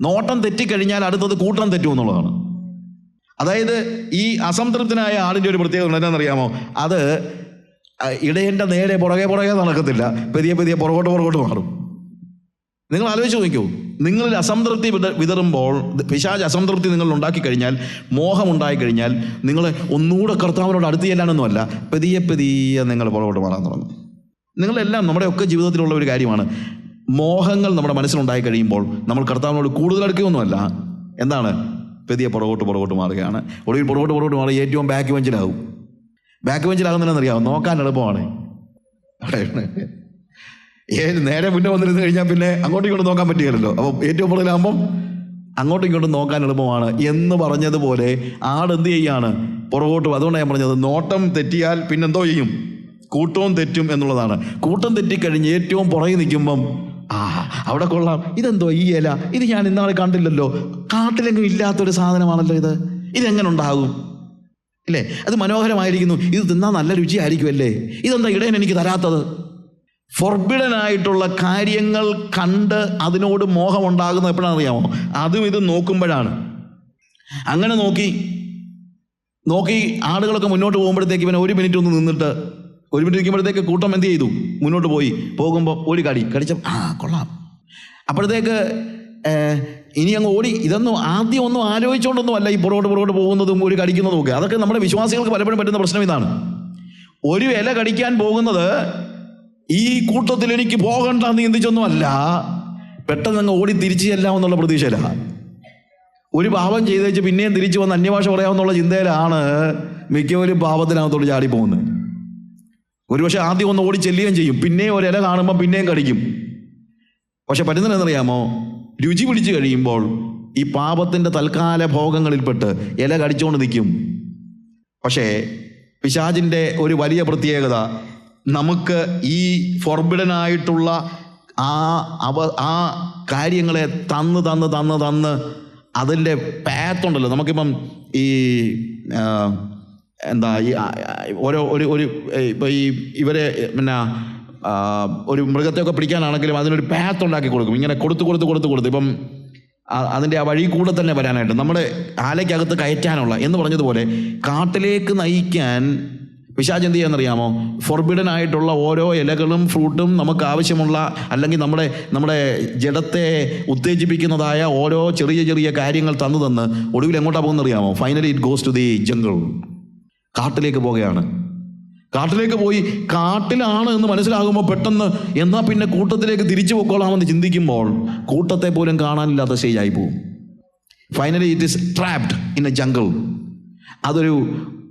നോട്ടം തെറ്റിക്കഴിഞ്ഞാൽ അടുത്തത് കൂട്ടം തെറ്റും എന്നുള്ളതാണ്. അതായത് ഈ അസംതൃപ്തനായ ആടിന്റെ ഒരു പ്രത്യേകത എന്താണെന്നറിയാമോ? അത് ഇടയന്റെ നേരെ പുറകെ പുറകെ നടക്കത്തില്ല. പതിയെ പതിയെ പുറകോട്ട് പുറകോട്ട് മാറും. നിങ്ങൾ ആലോചിച്ച് നോക്കൂ നിങ്ങളിൽ അസംതൃപ്തി വിത വിതറുമ്പോൾ പിശാജ് അസംതൃപ്തി നിങ്ങൾ ഉണ്ടാക്കി കഴിഞ്ഞാൽ മോഹം ഉണ്ടായി കഴിഞ്ഞാൽ നിങ്ങൾ ഒന്നുകൂടെ കർത്താവിനോട് അടുത്ത് പതിയെ പതിയെ നിങ്ങൾ പുറകോട്ട് മാറാൻ തുടങ്ങും. നിങ്ങളെല്ലാം നമ്മുടെയൊക്കെ ജീവിതത്തിലുള്ള ഒരു കാര്യമാണ്. മോഹങ്ങൾ നമ്മുടെ മനസ്സിലുണ്ടായി കഴിയുമ്പോൾ നമ്മൾ കർത്താവിനോട് കൂടുതൽ അടുക്കുകയൊന്നുമല്ല. എന്താണ്? പതിയെ പുറകോട്ട് പുറകോട്ട് മാറുകയാണ്. ഒടുവിൽ പുറകോട്ട് പുറകോട്ട് മാറി ഏറ്റവും ബാക്ക് ബെഞ്ചിലാവും ബാക്ക് ബെഞ്ചിലാകുന്നില്ലെന്നറിയാമോ നോക്കാൻ എളുപ്പമാണ്. ഏത് നേരെ മുന്നേ വന്നിരുന്ന് കഴിഞ്ഞാൽ പിന്നെ അങ്ങോട്ടും ഇങ്ങോട്ടും നോക്കാൻ പറ്റുകയല്ലോ അപ്പോൾ ഏറ്റവും പുറകിലാകുമ്പം അങ്ങോട്ടും ഇങ്ങോട്ടും നോക്കാൻ എളുപ്പമാണ്. എന്ന് പറഞ്ഞതുപോലെ ആട് എന്ത് ചെയ്യാണ്? പുറകോട്ട് അതുകൊണ്ടാണ് ഞാൻ പറഞ്ഞത് നോട്ടം തെറ്റിയാൽ പിന്നെന്തോ ചെയ്യും? കൂട്ടവും തെറ്റും എന്നുള്ളതാണ്. കൂട്ടം തെറ്റിക്കഴിഞ്ഞ് ഏറ്റവും പുറകെ നിൽക്കുമ്പം അവിടെ കൊള്ളാം. ഇതെന്തോ ഈ ഇല? ഇത് ഞാൻ ഇന്നാളെ കണ്ടില്ലല്ലോ. കാട്ടിലെങ്കിലും ഇല്ലാത്തൊരു സാധനമാണല്ലോ ഇത്. ഇതെങ്ങനെ ഉണ്ടാകും? ഇല്ലേ? അത് മനോഹരമായിരിക്കുന്നു. ഇത് തിന്നാൻ നല്ല രുചിയായിരിക്കും അല്ലേ ഇതെന്താ ഇടയൻ എനിക്ക് തരാത്തത്? ഫോർബിഡനായിട്ടുള്ള കാര്യങ്ങൾ കണ്ട് അതിനോട് മോഹം ഉണ്ടാകുന്നത് എപ്പോഴാണെന്ന് അറിയാമോ അതും ഇത് നോക്കുമ്പോഴാണ്. അങ്ങനെ നോക്കി. നോക്കി ആളുകളൊക്കെ മുന്നോട്ട് പോകുമ്പോഴത്തേക്ക് ഇവൻ ഒരു മിനിറ്റ് ഒന്ന് നിന്നിട്ട് ഒരു മിനിറ്റ് നിൽക്കുമ്പോഴത്തേക്ക് കൂട്ടം എന്ത് ചെയ്തു? മുന്നോട്ട് പോയി. പോകുമ്പോൾ ഒരു കടി. കടിച്ച ആ കൊള്ളാം. അപ്പോഴത്തേക്ക് ഇനി അങ്ങ് ഓടി. ഇതൊന്നും ആദ്യം ഒന്നും ആലോചിച്ചുകൊണ്ടൊന്നും അല്ല ഈ പുറകോട്ട് പുറകോട്ട് പോകുന്നതും ഒരു കടിക്കുന്നതും ഒക്കെ അതൊക്കെ നമ്മുടെ വിശ്വാസികൾക്ക് പലപ്പോഴും പറ്റുന്ന പ്രശ്നം ഇതാണ്. ഒരു ഇല കടിക്കാൻ പോകുന്നത് ഈ കൂട്ടത്തിൽ എനിക്ക് പോകണ്ട എന്ന് ചിന്തിച്ചൊന്നും അല്ല പെട്ടെന്ന് അങ്ങ് ഓടി തിരിച്ചു ചെല്ലാമെന്നുള്ള പ്രതീക്ഷയിലാണ് ഒരു പാപം ചെയ്തേച്ച് പിന്നെയും തിരിച്ചു വന്ന് അന്യഭാഷ പറയാമെന്നുള്ള ചിന്തയിലാണ് മിക്കവരും പാപത്തിനകത്തോട് ചാടി പോകുന്നത് ഒരുപക്ഷെ ആദ്യം ഒന്ന് ഓടി ചെല്ലുകയും ചെയ്യും. പിന്നെയും ഒരു ഇല കാണുമ്പോൾ പിന്നെയും കടിക്കും. പക്ഷെ പറ്റുന്നത് എന്നറിയാമോ രുചി പിടിച്ചു കഴിയുമ്പോൾ ഈ പാപത്തിന്റെ തൽക്കാല ഭോഗങ്ങളിൽപ്പെട്ട് ഇല കടിച്ചുകൊണ്ട് നിൽക്കും പക്ഷേ പിശാചിന്റെ ഒരു വലിയ പ്രത്യേകത നമുക്ക് ഈ ഫോർബിഡനായിട്ടുള്ള ആ അവ ആ കാര്യങ്ങളെ തന്ന് തന്ന് തന്ന് തന്ന് അതിന്റെ പാത്തുണ്ടല്ലോ നമുക്കിപ്പം ഈ എന്താ ഈ ഓരോ ഒരു ഒരു ഇപ്പം ഈ ഇവരെ പിന്നെ ഒരു മൃഗത്തെയൊക്കെ പിടിക്കാനാണെങ്കിലും അതിനൊരു പാത്ത് ഉണ്ടാക്കി കൊടുക്കും. ഇങ്ങനെ കൊടുത്ത് കൊടുത്ത് കൊടുത്ത് കൊടുത്ത്. ഇപ്പം അതിന്റെ ആ വഴി കൂടെ തന്നെ വരാനായിട്ട് നമ്മുടെ ആലയ്ക്കകത്ത് കയറ്റാനുള്ള എന്ന് പറഞ്ഞതുപോലെ കാട്ടിലേക്ക് നയിക്കാൻ പിശാച് എന്ത് ഫോർബിഡൻ ആയിട്ടുള്ള ഓരോ ഇലകളും ഫ്രൂട്ടും നമുക്ക് ആവശ്യമുള്ള അല്ലെങ്കിൽ നമ്മുടെ നമ്മുടെ ജഡത്തെ ഉത്തേജിപ്പിക്കുന്നതായ ഓരോ ചെറിയ ചെറിയ കാര്യങ്ങൾ തന്നു തന്ന് ഒടുവിൽ എങ്ങോട്ടാണ് പോകുന്നറിയാമോ? Finally it goes to the jungle കാട്ടിലേക്ക് പോകുകയാണ് കാട്ടിലേക്ക് പോയി കാട്ടിലാണ് എന്ന് മനസ്സിലാകുമ്പോൾ പെട്ടെന്ന് എന്നാൽ പിന്നെ കൂട്ടത്തിലേക്ക് തിരിച്ചു പൊക്കോളാമെന്ന് ചിന്തിക്കുമ്പോൾ കൂട്ടത്തെ പോലും കാണാനില്ലാത്ത സ്റ്റേജായി പോകും finally it is trapped in a jungle അതൊരു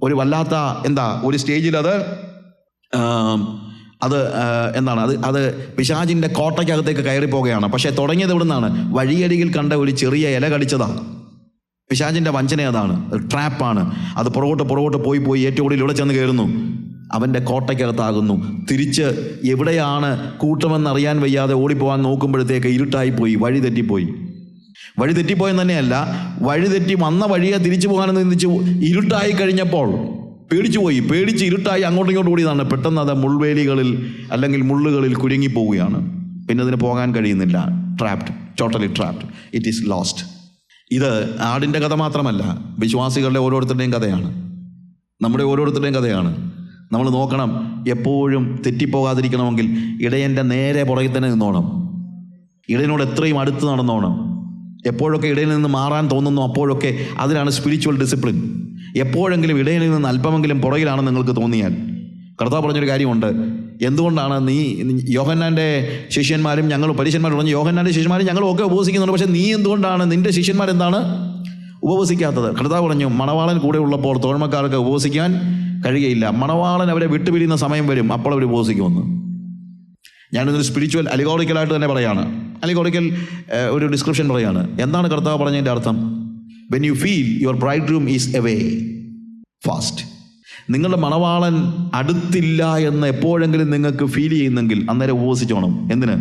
ഒരു വല്ലാത്ത എന്താ ഒരു സ്റ്റേജിൽ അത് അത് എന്താണ് അത് അത് പിശാചിന്റെ കോട്ടയ്ക്കകത്തേക്ക് കയറി പോകുകയാണ് പക്ഷേ തുടങ്ങിയത് എവിടെ നിന്നാണ് വഴിയരികിൽ കണ്ട ഒരു ചെറിയ ഇല കടിച്ചതാണ് പിശാചിന്റെ വഞ്ചന അതാണ്. ട്രാപ്പാണ് അത് പുറകോട്ട് പുറകോട്ട് പോയി പോയി ഏറ്റവും കൂടുതൽ ഇവിടെ ചെന്ന് കയറുന്നു. അവന്റെ കോട്ടയ്ക്കകത്താകുന്നു. തിരിച്ച് എവിടെയാണ് കൂട്ടമെന്നറിയാൻ വയ്യാതെ ഓടിപ്പോകാൻ നോക്കുമ്പോഴത്തേക്ക് ഇരുട്ടായിപ്പോയി വഴി തെറ്റിപ്പോയി. വഴി തെറ്റിപ്പോയെന്ന് തന്നെയല്ല വഴി തെറ്റി വന്ന വഴിയെ തിരിച്ചു പോകാനെന്ന് ചിന്തിച്ച് ഇരുട്ടായി കഴിഞ്ഞപ്പോൾ പേടിച്ചു പോയി പേടിച്ച് ഇരുട്ടായി അങ്ങോട്ടും ഇങ്ങോട്ടും ഓടിയതാണ്. പെട്ടെന്ന് അത് മുൾവേലികളിൽ അല്ലെങ്കിൽ മുള്ളുകളിൽ കുരുങ്ങിപ്പോവുകയാണ്. പിന്നെ അതിന് പോകാൻ കഴിയുന്നില്ല. Trapped totally trapped it is lost ഇത് ആടിന്റെ കഥ മാത്രമല്ല വിശ്വാസികളുടെ ഓരോരുത്തരുടെയും കഥയാണ്. നമ്മുടെ ഓരോരുത്തരുടെയും കഥയാണ്. നമ്മൾ നോക്കണം. എപ്പോഴും തെറ്റിപ്പോകാതിരിക്കണമെങ്കിൽ ഇടയന്റെ നേരെ പുറകിൽ തന്നെ നിന്നോണം. ഇടയനോട് എത്രയും അടുത്ത് നടന്നോണം. എപ്പോഴൊക്കെ ഇടയിൽ നിന്ന് മാറാൻ തോന്നുന്നു അപ്പോഴൊക്കെ അതിനാണ് സ്പിരിച്വൽ ഡിസിപ്ലിൻ എപ്പോഴെങ്കിലും ഇടയിൽ നിന്ന് അല്പമെങ്കിലും പുറകിലാണെന്ന് നിങ്ങൾക്ക് തോന്നിയാൽ. കർത്താവ് പറഞ്ഞൊരു കാര്യമുണ്ട്. എന്തുകൊണ്ടാണ് നീ യോഹന്നാന്റെ ശിഷ്യന്മാരും ഞങ്ങൾ പരീക്ഷന്മാർ പറഞ്ഞു യോഹന്നാന്റെ ശിഷ്യന്മാരും ഞങ്ങളും ഒക്കെ ഉപവസിക്കുന്നുണ്ട്. പക്ഷേ നീ എന്തുകൊണ്ടാണ് നിന്റെ ശിഷ്യന്മാരെന്താണ്? ഉപവസിക്കാത്തത്. കർത്താവ് പറഞ്ഞു മണവാളൻ കൂടെ ഉള്ളപ്പോൾ തോഴ്മക്കാർക്ക് ഉപവസിക്കാൻ കഴിയുകയില്ല. മണവാളൻ അവരെ വിട്ടുപിരിയുന്ന സമയം വരും. അപ്പോൾ അവർ ഉപവസിക്കുമെന്ന് ഞാനിതൊരു സ്പിരിച്വൽ അലിഗോറിക്കലായിട്ട് തന്നെ പറയാണ്. അലിഗോറിക്കൽ ഒരു ഡിസ്ക്രിപ്ഷൻ പറയാണ്. എന്താണ് കർത്താവ് പറഞ്ഞതിന്റെ അർത്ഥം? When you feel your bridegroom is away fast നിങ്ങളുടെ മണവാളൻ അടുത്തില്ല എന്ന് എപ്പോഴെങ്കിലും നിങ്ങൾക്ക് ഫീൽ ചെയ്യുന്നെങ്കിൽ അന്നേരം ഉപവസിച്ചോണം എന്തിന്?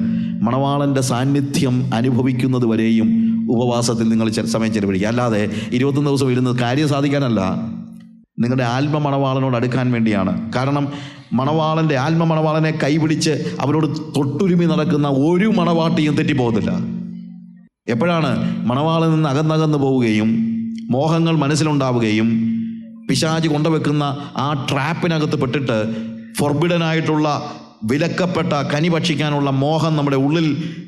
മണവാളന്റെ സാന്നിധ്യം അനുഭവിക്കുന്നത് വരെയും ഉപവാസത്തിൽ നിങ്ങൾ സമയം ചെലവഴിക്കുക. അല്ലാതെ ഇരുപത്തൊന്ന് ദിവസം ഇരുന്ന് കാര്യം സാധിക്കാനല്ല. നിങ്ങളുടെ ആത്മ മണവാളനോട് അടുക്കാൻ വേണ്ടിയാണ്. കാരണം മണവാളന്റെ ആത്മ മണവാളനെ കൈപിടിച്ച് അവരോട് തൊട്ടുരുമി നടക്കുന്ന ഒരു മണവാട്ടിയും തെറ്റിപ്പോകത്തില്ല. എപ്പോഴാണ് മണവാളിൽ നിന്ന് അകന്നകന്ന് പോവുകയും മോഹങ്ങൾ മനസ്സിലുണ്ടാവുകയും പിശാജ് കൊണ്ടുവെക്കുന്ന ആ ട്രാപ്പിനകത്ത് പെട്ടിട്ട് ഫോർബിഡനായിട്ടുള്ള വിലക്കപ്പെട്ട കനി ഭക്ഷിക്കാനുള്ള മോഹം നമ്മുടെ ഉള്ളിൽ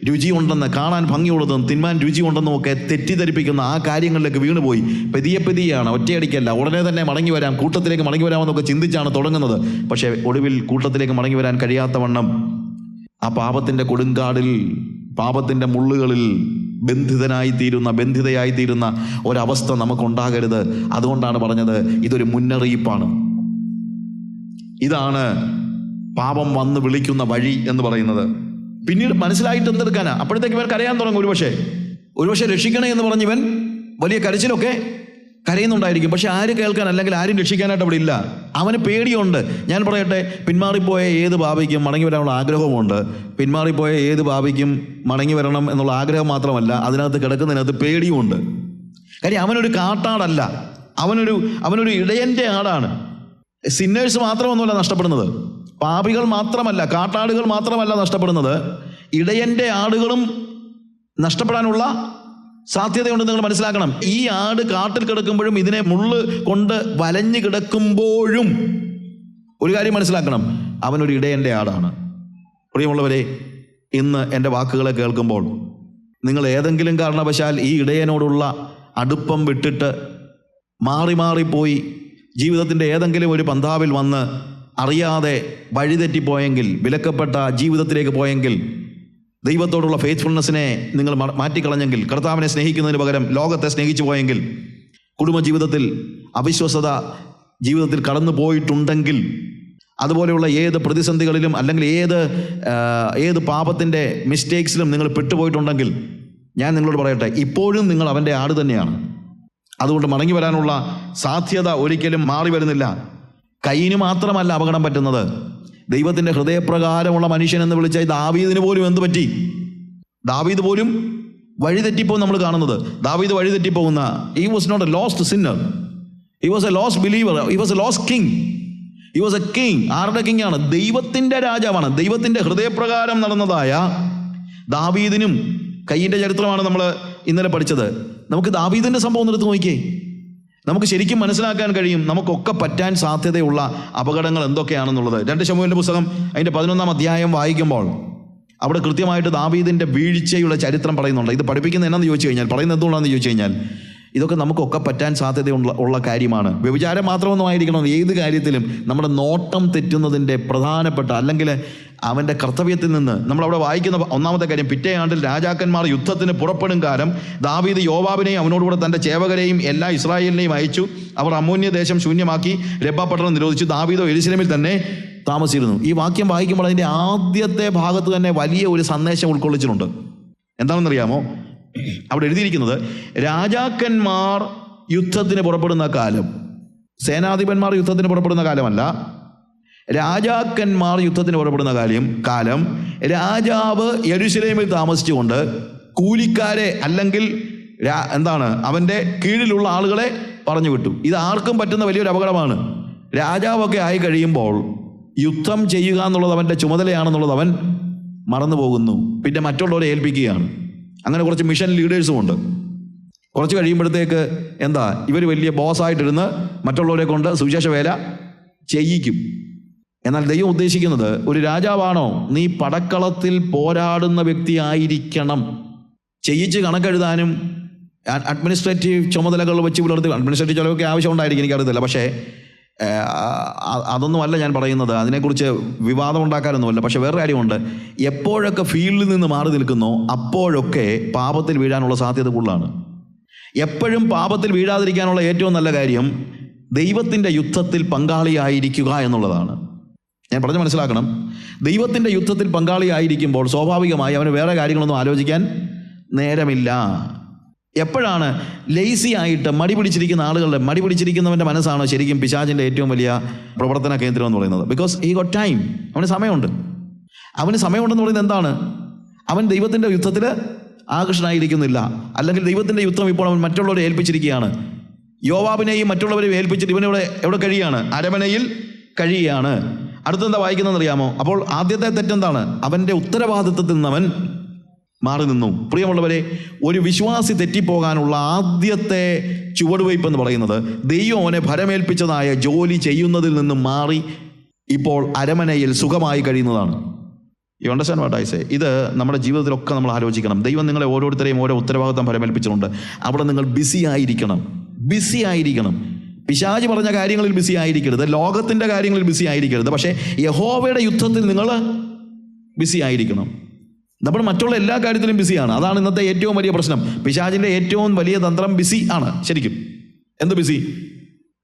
രുചിയുണ്ടെന്ന് കാണാൻ ഭംഗിയുള്ളതും തിന്മാൻ രുചിയുണ്ടെന്നും ഒക്കെ തെറ്റിദ്ധരിപ്പിക്കുന്ന ആ കാര്യങ്ങളിലേക്ക് വീണുപോയി. പെതിയെ പെതിയാണ് ഒറ്റയടിക്കല്ല. ഉടനെ തന്നെ മടങ്ങി വരാം കൂട്ടത്തിലേക്ക് മടങ്ങി വരാമെന്നൊക്കെ ചിന്തിച്ചാണ് തുടങ്ങുന്നത്. പക്ഷേ ഒടുവിൽ കൂട്ടത്തിലേക്ക് മടങ്ങി വരാൻ കഴിയാത്തവണ്ണം ആ പാപത്തിന്റെ കൊടുങ്കാടിൽ പാപത്തിന്റെ മുള്ളുകളിൽ ബന്ധിതനായി തീരുന്ന ബന്ധിതയായി തീരുന്ന ഒരവസ്ഥ നമുക്കുണ്ടാകരുത്. അതുകൊണ്ടാണ് പറഞ്ഞത് ഇതൊരു മുന്നറിയിപ്പാണ്. ഇതാണ് പാപം വന്ന് വിളിക്കുന്ന വഴി എന്ന് പറയുന്നത്. പിന്നീട് മനസ്സിലായിട്ട് എന്തെടുക്കാനാ? അപ്പോഴത്തേക്ക് ഇവർക്ക് അറിയാൻ തുടങ്ങും ഒരുപക്ഷെ. ഒരുപക്ഷെ രക്ഷിക്കണേ എന്ന് പറഞ്ഞ് ഇവൻ വലിയ കരച്ചിലൊക്കെ കരയുന്നുണ്ടായിരിക്കും. പക്ഷെ ആര് കേൾക്കാൻ അല്ലെങ്കിൽ ആരും രക്ഷിക്കാനായിട്ട് അവിടെ ഇല്ല. അവന് പേടിയുണ്ട്. ഞാൻ പറയട്ടെ പിന്മാറിപ്പോയ ഏത് ഭാവിക്കും മടങ്ങി വരാനുള്ള ആഗ്രഹമുണ്ട് പിന്മാറിപ്പോയ ഏത് ഭാവിക്കും മടങ്ങി വരണം എന്നുള്ള ആഗ്രഹം മാത്രമല്ല അതിനകത്ത് കിടക്കുന്നതിനകത്ത് പേടിയുമുണ്ട്. കാര്യം അവനൊരു കാട്ടാടല്ല. അവനൊരു അവനൊരു ഇടയന്റെ ആടാണ്. സിന്നേഴ്സ് മാത്രമൊന്നുമല്ല നഷ്ടപ്പെടുന്നത്. പാപികൾ മാത്രമല്ല കാട്ടാടുകൾ മാത്രമല്ല നഷ്ടപ്പെടുന്നത്. ഇടയന്റെ ആടുകളും നഷ്ടപ്പെടാനുള്ള സാധ്യതയുണ്ടെന്ന് നിങ്ങൾ മനസ്സിലാക്കണം. ഈ ആട് കാട്ടിൽ കിടക്കുമ്പോഴും ഇതിനെ മുള്ള് കൊണ്ട് വലഞ്ഞു കിടക്കുമ്പോഴും ഒരു കാര്യം മനസ്സിലാക്കണം. അവനൊരു ഇടയന്റെ ആടാണ്. പ്രിയമുള്ളവരെ ഇന്ന് എന്റെ വാക്കുകളെ കേൾക്കുമ്പോൾ നിങ്ങൾ ഏതെങ്കിലും കാരണവശാൽ ഈ ഇടയനോടുള്ള അടുപ്പം വിട്ടിട്ട് മാറി മാറിപ്പോയി ജീവിതത്തിന്റെ ഏതെങ്കിലും ഒരു പന്താവിൽ വന്ന് അറിയാതെ വഴിതെറ്റിപ്പോയെങ്കിൽ വിലക്കപ്പെട്ട ജീവിതത്തിലേക്ക് പോയെങ്കിൽ ദൈവത്തോടുള്ള ഫെയ്ത്ത്ഫുൾനെസ്സിനെ നിങ്ങൾ മാറ്റിക്കളഞ്ഞെങ്കിൽ കർത്താവിനെ സ്നേഹിക്കുന്നതിന് പകരം ലോകത്തെ സ്നേഹിച്ചു പോയെങ്കിൽ കുടുംബജീവിതത്തിൽ അവിശ്വസത ജീവിതത്തിൽ കടന്നു പോയിട്ടുണ്ടെങ്കിൽ അതുപോലെയുള്ള ഏത് പ്രതിസന്ധികളിലും അല്ലെങ്കിൽ ഏത് ഏത് പാപത്തിന്റെ മിസ്റ്റേക്സിലും നിങ്ങൾ പെട്ടുപോയിട്ടുണ്ടെങ്കിൽ ഞാൻ നിങ്ങളോട് പറയട്ടെ ഇപ്പോഴും നിങ്ങൾ അവന്റെ ആട് തന്നെയാണ്. അതുകൊണ്ട് മടങ്ങി വരാനുള്ള സാധ്യത ഒരിക്കലും മാറി വരുന്നില്ല. കൈയിന് മാത്രമല്ല അപകടം പറ്റുന്നത്. ദൈവത്തിന്റെ ഹൃദയപ്രകാരമുള്ള മനുഷ്യൻ എന്ന് വിളിച്ച ദാവീദിന് പോലും എന്ത് പറ്റി? ദാവീദ് പോലും വഴിതെറ്റിപ്പോകും നമ്മൾ കാണുന്നത്. ദാവീദ് വഴിതെറ്റിപ്പോകുന്ന he was not a lost sinner he was a lost believer he was a lost king he was a king ആരുടെ കിങ് ആണ്? ദൈവത്തിന്റെ രാജാവാണ്. ദൈവത്തിന്റെ ഹൃദയപ്രകാരം നടന്നതായ ദാവീദിനും കയ്യിന്റെ ചരിത്രമാണ് നമ്മൾ ഇന്നലെ പഠിച്ചത്. നമുക്ക് ദാവീദിന്റെ സംഭവം ഒന്ന് എടുത്ത് നോക്കിയേ. നമുക്ക് ശരിക്കും മനസ്സിലാക്കാൻ കഴിയും നമുക്കൊക്കെ പറ്റാൻ സാധ്യതയുള്ള അപകടങ്ങൾ എന്തൊക്കെയാണെന്നുള്ളത്. രണ്ട് ശമുവിന്റെ പുസ്തകം അതിന്റെ പതിനൊന്നാം അധ്യായം വായിക്കുമ്പോൾ അവിടെ കൃത്യമായിട്ട് ദാവീദിന്റെ വീഴ്ചയുള്ള ചരിത്രം പറയുന്നുണ്ട്. ഇത് പഠിപ്പിക്കുന്ന എന്നാന്ന് ചോദിച്ചു കഴിഞ്ഞാൽ പറയുന്നത് എന്തുകൊണ്ടാണെന്ന് ചോദിച്ചു കഴിഞ്ഞാൽ ഇതൊക്കെ നമുക്കൊക്കെ പറ്റാൻ സാധ്യതയുള്ള ഉള്ള കാര്യമാണ്. വ്യഭിചാരം മാത്രമൊന്നും ആയിരിക്കണം? ഏത് കാര്യത്തിലും നമ്മുടെ നോട്ടം തെറ്റുന്നതിന്റെ പ്രധാനപ്പെട്ട അല്ലെങ്കിൽ അവന്റെ കർത്തവ്യത്തിൽ നിന്ന് നമ്മളവിടെ വായിക്കുന്ന ഒന്നാമത്തെ കാര്യം പിറ്റേ ആണ്ടിൽ രാജാക്കന്മാർ യുദ്ധത്തിന് പുറപ്പെടും കാലം ദാവീദ് യോവാബിനെയും അവനോടുകൂടെ തന്റെ ചേവകരെയും എല്ലാ ഇസ്രായേലിനെയും അയച്ചു. അവർ അമൂന്യ ശൂന്യമാക്കി ശൂന്യമാക്കി രബ്ബാപട്ടണം നിരോധിച്ചു. ദാവീദോ എരിശിലമിൽ തന്നെ താമസിച്ചിരുന്നു. ഈ വാക്യം വായിക്കുമ്പോൾ അതിന്റെ ആദ്യത്തെ ഭാഗത്ത് തന്നെ വലിയ ഒരു സന്ദേശം ഉൾക്കൊള്ളിച്ചിട്ടുണ്ട്. എന്താണെന്നറിയാമോ? അവിടെ എഴുതിയിരിക്കുന്നത് രാജാക്കന്മാർ യുദ്ധത്തിന് പുറപ്പെടുന്ന കാലം. സേനാധിപന്മാർ യുദ്ധത്തിന് പുറപ്പെടുന്ന കാലമല്ല. രാജാക്കന്മാർ യുദ്ധത്തിന് പുറപ്പെടുന്ന കാര്യം കാലം. രാജാവ് യരുശലേമിൽ താമസിച്ചുകൊണ്ട് കൂലിക്കാരെ അല്ലെങ്കിൽ എന്താണ് അവന്റെ കീഴിലുള്ള ആളുകളെ പറഞ്ഞു വിട്ടു. ഇത് ആർക്കും പറ്റുന്ന വലിയൊരു അപകടമാണ്. രാജാവൊക്കെ ആയി കഴിയുമ്പോൾ യുദ്ധം ചെയ്യുക എന്നുള്ളത് അവന്റെ ചുമതലയാണെന്നുള്ളത് അവൻ മറന്നു പോകുന്നു പിന്നെ മറ്റുള്ളവരെ ഏൽപ്പിക്കുകയാണ്. അങ്ങനെ കുറച്ച് മിഷൻ ലീഡേഴ്സും ഉണ്ട്. കുറച്ച് കഴിയുമ്പോഴത്തേക്ക് എന്താ ഇവർ വലിയ ബോസായിട്ടിരുന്ന് മറ്റുള്ളവരെ കൊണ്ട് സുവിശേഷ വേല ചെയ്യിക്കും. എന്നാൽ ദൈവം ഉദ്ദേശിക്കുന്നത് ഒരു രാജാവാണോ? നീ പടക്കളത്തിൽ പോരാടുന്ന വ്യക്തി ആയിരിക്കണം. ചെയ്യിച്ച് കണക്കെഴുതാനും അഡ്മിനിസ്ട്രേറ്റീവ് ചുമതലകൾ വെച്ച് പുലർത്തി അഡ്മിനിസ്ട്രേറ്റീവ് ചിലവൊക്കെ ആവശ്യമുണ്ടായിരിക്കും എനിക്കറിയത്തില്ല. പക്ഷേ അതൊന്നുമല്ല ഞാൻ പറയുന്നത്. അതിനെക്കുറിച്ച് വിവാദം ഉണ്ടാക്കാനൊന്നുമല്ല പക്ഷെ വേറെ കാര്യമുണ്ട്. എപ്പോഴൊക്കെ ഫീൽഡിൽ നിന്ന് മാറി നിൽക്കുന്നോ അപ്പോഴൊക്കെ പാപത്തിൽ വീഴാനുള്ള സാധ്യത കൂടുതലാണ്. എപ്പോഴും പാപത്തിൽ വീഴാതിരിക്കാനുള്ള ഏറ്റവും നല്ല കാര്യം ദൈവത്തിന്റെ യുദ്ധത്തിൽ പങ്കാളിയായിരിക്കുക എന്നുള്ളതാണ്. ഞാൻ പറഞ്ഞ് മനസ്സിലാക്കണം. ദൈവത്തിന്റെ യുദ്ധത്തിൽ പങ്കാളിയായിരിക്കുമ്പോൾ സ്വാഭാവികമായി അവന് വേറെ കാര്യങ്ങളൊന്നും ആലോചിക്കാൻ നേരമില്ല. എപ്പോഴാണ് ലേസി ആയിട്ട് മടി പിടിച്ചിരിക്കുന്ന ആളുകളുടെ മടി പിടിച്ചിരിക്കുന്നവന്റെ മനസ്സാണ് ശരിക്കും പിശാചിന്റെ ഏറ്റവും വലിയ പ്രവർത്തന കേന്ദ്രം എന്ന് പറയുന്നത്? ബിക്കോസ് ഈ ഗോട്ട് ടൈം അവന് സമയമുണ്ട്. അവന് സമയമുണ്ടെന്ന് പറയുന്നത് എന്താണ്? അവൻ ദൈവത്തിന്റെ യുദ്ധത്തിൽ ആകർഷണായിരിക്കുന്നില്ല അല്ലെങ്കിൽ ദൈവത്തിന്റെ യുദ്ധം ഇപ്പോൾ അവൻ മറ്റുള്ളവരെ ഏൽപ്പിച്ചിരിക്കുകയാണ്. യോവാബിനെയും മറ്റുള്ളവരെയും ഏൽപ്പിച്ചിട്ട് ഇവനിവിടെ എവിടെ കഴിയുകയാണ്? അരമനയിൽ കഴിയുകയാണ്. അടുത്തെന്താ വായിക്കുന്നതെന്ന് അറിയാമോ അപ്പോൾ ആദ്യത്തെ തെറ്റെന്താണ്? അവന്റെ ഉത്തരവാദിത്വത്തിൽ നിന്നവൻ മാറി നിന്നു പ്രിയമുള്ളവരെ ഒരു വിശ്വാസി തെറ്റിപ്പോകാനുള്ള ആദ്യത്തെ ചുവടുവയ്പ് എന്ന് പറയുന്നത് ദൈവം അവനെ ഭരമേൽപ്പിച്ചതായ ജോലി ചെയ്യുന്നതിൽ നിന്ന് മാറി ഇപ്പോൾ അരമനയിൽ സുഖമായി കഴിയുന്നതാണ്. You understand what I say ഇത് നമ്മുടെ ജീവിതത്തിലൊക്കെ നമ്മൾ ആലോചിക്കണം. ദൈവം നിങ്ങളെ ഓരോരുത്തരെയും ഓരോ ഉത്തരവാദിത്തം ഭരമേൽപ്പിച്ചിട്ടുണ്ട്. അവിടെ നിങ്ങൾ ബിസി ആയിരിക്കണം. ബിസി ആയിരിക്കണം. പിശാജ് പറഞ്ഞ കാര്യങ്ങളിൽ ബിസി ആയിരിക്കരുത്. ലോകത്തിന്റെ കാര്യങ്ങളിൽ ബിസി ആയിരിക്കരുത്. പക്ഷേ യഹോവയുടെ യുദ്ധത്തിൽ നിങ്ങൾ ബിസി ആയിരിക്കണം. നമ്മൾ മറ്റുള്ള എല്ലാ കാര്യത്തിലും ബിസിയാണ് അതാണ് ഇന്നത്തെ ഏറ്റവും വലിയ പ്രശ്നം. പിശാചിന്റെ ഏറ്റവും വലിയ തന്ത്രം ബിസി ആണ്. ശരിക്കും. എന്ത് ബിസി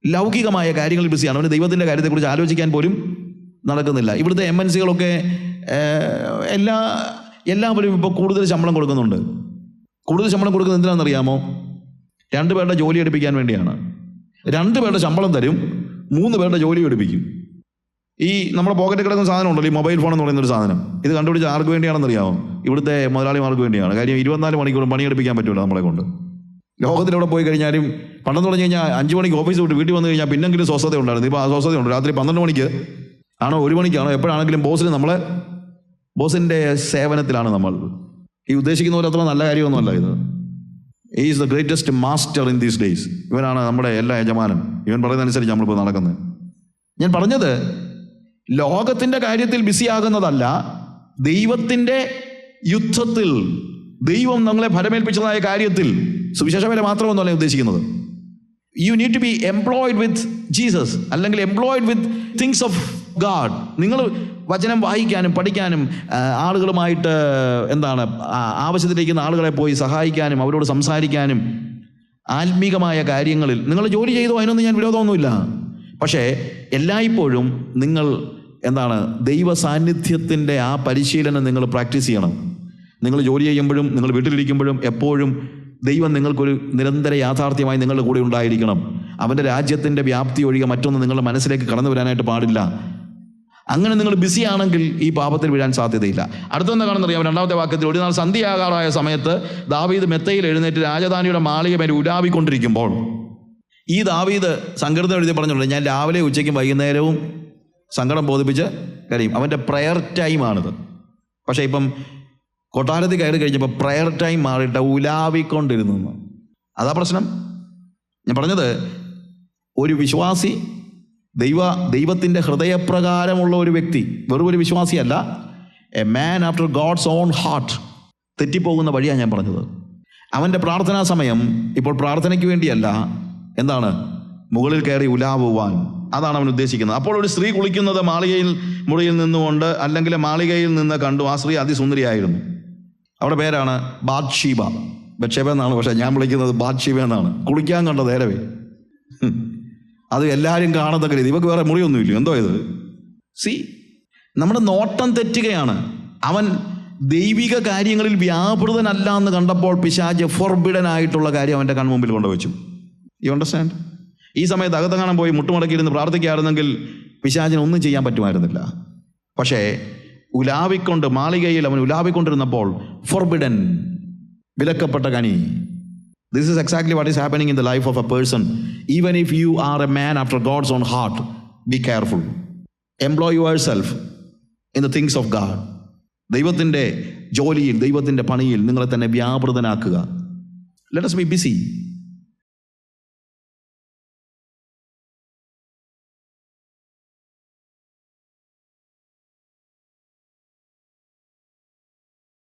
ലൗകികമായ കാര്യങ്ങളിൽ ബിസിയാണ് അവന് ദൈവത്തിന്റെ കാര്യത്തെക്കുറിച്ച് ആലോചിക്കാൻ പോലും നടക്കുന്നില്ല. ഇവിടുത്തെ എം എൻ സികളൊക്കെ എല്ലാ എല്ലാവരും ഇപ്പോൾ കൂടുതൽ ശമ്പളം കൊടുക്കുന്നുണ്ട്. കൂടുതൽ ശമ്പളം കൊടുക്കുന്നത് എന്തിനാണെന്നറിയാമോ? രണ്ട് പേരുടെ ജോലി എടുപ്പിക്കാൻ വേണ്ടിയാണ്. രണ്ട് പേരുടെ ശമ്പളം തരും മൂന്ന് പേരുടെ ജോലി എടുപ്പിക്കും. ഈ നമ്മുടെ പോക്കറ്റിൽ കിടക്കുന്ന സാധനം ഉണ്ടല്ലോ ഈ മൊബൈൽ ഫോൺ എന്ന് പറയുന്ന ഒരു സാധനം. ഇത് കണ്ടുപിടിച്ച് ആർക്ക് വേണ്ടിയാണെന്ന് അറിയാമോ ഇവിടുത്തെ മുതലാളിമാർക്ക് വേണ്ടിയാണ്. കാര്യം ഇരുപത്തിനാല് മണിക്കൂർ പണിയെടുപ്പിക്കാൻ പറ്റില്ല നമ്മളെ കൊണ്ട്. ലോകത്തിലൂടെ പോയി കഴിഞ്ഞാലും പണ്ടെന്ന് പറഞ്ഞു കഴിഞ്ഞാൽ അഞ്ച് മണിക്ക് ഓഫീസ് വിട്ട് വീട്ടിൽ വന്നു കഴിഞ്ഞാൽ പിന്നെങ്കിലും സ്വസ്ഥത ഉണ്ടായിരുന്നു. ഇപ്പോൾ ആ സ്വസ്ഥതയുണ്ട് രാത്രി പന്ത്രണ്ട് മണിക്ക് ആണോ ഒരു മണിക്കാണോ എപ്പോഴാണെങ്കിലും ബോസിന് നമ്മളെ ബോസിന്റെ സേവനത്തിലാണ് നമ്മൾ. ഈ ഉദ്ദേശിക്കുന്ന പോലെ അത്ര നല്ല കാര്യമൊന്നുമല്ല ഇത്. Is the greatest master in these days ഇവനാണ് നമ്മുടെ എല്ലാ യജമാനും ഇവൻ പറയുന്നതനുസരിച്ച് നമ്മളിപ്പോൾ നടക്കുന്നത്. ഞാൻ പറഞ്ഞത് ലോകത്തിന്റെ കാര്യത്തിൽ ബിസിയാകുന്നതല്ല ദൈവത്തിന്റെ യുദ്ധത്തിൽ ദൈവം നമ്മളെ ഫലമേൽപ്പിച്ചതായ കാര്യത്തിൽ സുവിശേഷ വില മാത്രമൊന്നുമല്ല ഉദ്ദേശിക്കുന്നത്. You need to be employed with Jesus അല്ലെങ്കിൽ employed with things of God നിങ്ങൾ വചനം വായിക്കാനും പഠിക്കാനും ആളുകളുമായിട്ട് എന്താണ് ആവശ്യത്തിലിരിക്കുന്ന ആളുകളെ പോയി സഹായിക്കാനും അവരോട് സംസാരിക്കാനും ആത്മീകമായ കാര്യങ്ങളിൽ നിങ്ങൾ ജോലി ചെയ്തോ അതിനൊന്നും ഞാൻ വിരോധമൊന്നുമില്ല. പക്ഷേ എല്ലായ്പ്പോഴും നിങ്ങൾ എന്താണ് ദൈവ സാന്നിധ്യത്തിന്റെ ആ പരിശീലനം നിങ്ങൾ പ്രാക്ടീസ് ചെയ്യണം. നിങ്ങൾ ജോലി ചെയ്യുമ്പോഴും നിങ്ങൾ വീട്ടിലിരിക്കുമ്പോഴും എപ്പോഴും ദൈവം നിങ്ങൾക്കൊരു നിരന്തര യാഥാർത്ഥ്യമായി നിങ്ങളുടെ കൂടെ ഉണ്ടായിരിക്കണം. അവന്റെ രാജ്യത്തിന്റെ വ്യാപ്തി ഒഴികെ മറ്റൊന്ന് നിങ്ങളുടെ മനസ്സിലേക്ക് കടന്നു വരാനായിട്ട് പാടില്ല. അങ്ങനെ നിങ്ങൾ ബിസി ആണെങ്കിൽ ഈ പാപത്തിൽ വീഴാൻ സാധ്യതയില്ല. അടുത്തൊന്ന് കാണുന്നറിയാം രണ്ടാമത്തെ വാക്യത്തിൽ ഒരു നാൾ സന്ധ്യയാകാറായ സമയത്ത് ദാവീദ് മെത്തയിൽ എഴുന്നേറ്റ് രാജധാനിയുടെ മാളിക മേലെ ഉലാവിക്കൊണ്ടിരിക്കുമ്പോൾ ഈ ദാവീദ് സങ്കടം എഴുതി പറഞ്ഞിട്ടുണ്ട് ഞാൻ രാവിലെ ഉച്ചയ്ക്കും വൈകുന്നേരവും സങ്കടം ബോധിപ്പിച്ച് കഴിയും അവന്റെ പ്രയർ ടൈമാണിത് പക്ഷേ ഇപ്പം കൊട്ടാരത്തിൽ കയറി കഴിഞ്ഞപ്പോൾ പ്രയർ ടൈം മാറിയിട്ട് ഉലാവിക്കൊണ്ടിരുന്നു അതാ പ്രശ്നം. ഞാൻ പറഞ്ഞത് ഒരു വിശ്വാസി ദൈവ ദൈവത്തിന്റെ ഹൃദയപ്രകാരമുള്ള ഒരു വ്യക്തി വെറും ഒരു വിശ്വാസിയല്ല a man after God's own heart തെറ്റിപ്പോകുന്ന വഴിയാണ് ഞാൻ പറഞ്ഞത്. അവന്റെ പ്രാർത്ഥനാ സമയം ഇപ്പോൾ പ്രാർത്ഥനയ്ക്ക് വേണ്ടിയല്ല എന്താണ്? മുകളിൽ കയറി ഉലാവുവാൻ. അതാണ് അവൻ ഉദ്ദേശിക്കുന്നത്. അപ്പോൾ ഒരു സ്ത്രീ കുളിക്കുന്നത് മാളികയിൽ മുറിയിൽ നിന്നുകൊണ്ട് അല്ലെങ്കിൽ മാളികയിൽ നിന്ന് കണ്ടു ആ സ്ത്രീ അതിസുന്ദരിയായിരുന്നു. അവിടെ പേരാണ് ബാദ്ഷീബ ബക്ഷേബ എന്നാണ് പക്ഷേ ഞാൻ വിളിക്കുന്നത് ബാദ്ഷീബ എന്നാണ്. കുളിക്കാൻ കണ്ട നേരവേ. അത് എല്ലാവരും കാണത്തക്ക രീതി. ഇവക്ക് വേറെ മുറിയൊന്നുമില്ല. എന്തോ ഇത്? സി നമ്മുടെ നോട്ടം തെറ്റുകയാണ്. അവൻ ദൈവിക കാര്യങ്ങളിൽ വ്യാപൃതനല്ല എന്ന് കണ്ടപ്പോൾ പിശാജ് ഫോർബിഡൻ ആയിട്ടുള്ള കാര്യം അവന്റെ കൺമുമ്പിൽ കൊണ്ടുവച്ചു. യു അണ്ടർസ്റ്റാൻഡ് ഈ സമയത്ത് അകത്തങ്ങാനം പോയി മുട്ടുമടക്കിയിരുന്ന് പ്രാർത്ഥിക്കുകയായിരുന്നെങ്കിൽ പിശാചിന് ഒന്നും ചെയ്യാൻ പറ്റുമായിരുന്നില്ല. പക്ഷേ ഉലാവിക്കൊണ്ട് മാളികയിൽ അവൻ ഉലാവിക്കൊണ്ടിരുന്നപ്പോൾ ഫോർബിഡൻ വിലക്കപ്പെട്ട കനി. This is exactly what is happening in the life of a person even if you are a man after God's own heart be careful employ yourself in the things of God ദൈവത്തിന്റെ ജോലിയിൽ ദൈവത്തിന്റെ പണിയിൽ നിങ്ങളെ തന്നെ വ്യാപൃതനാക്കുക. Let us be busy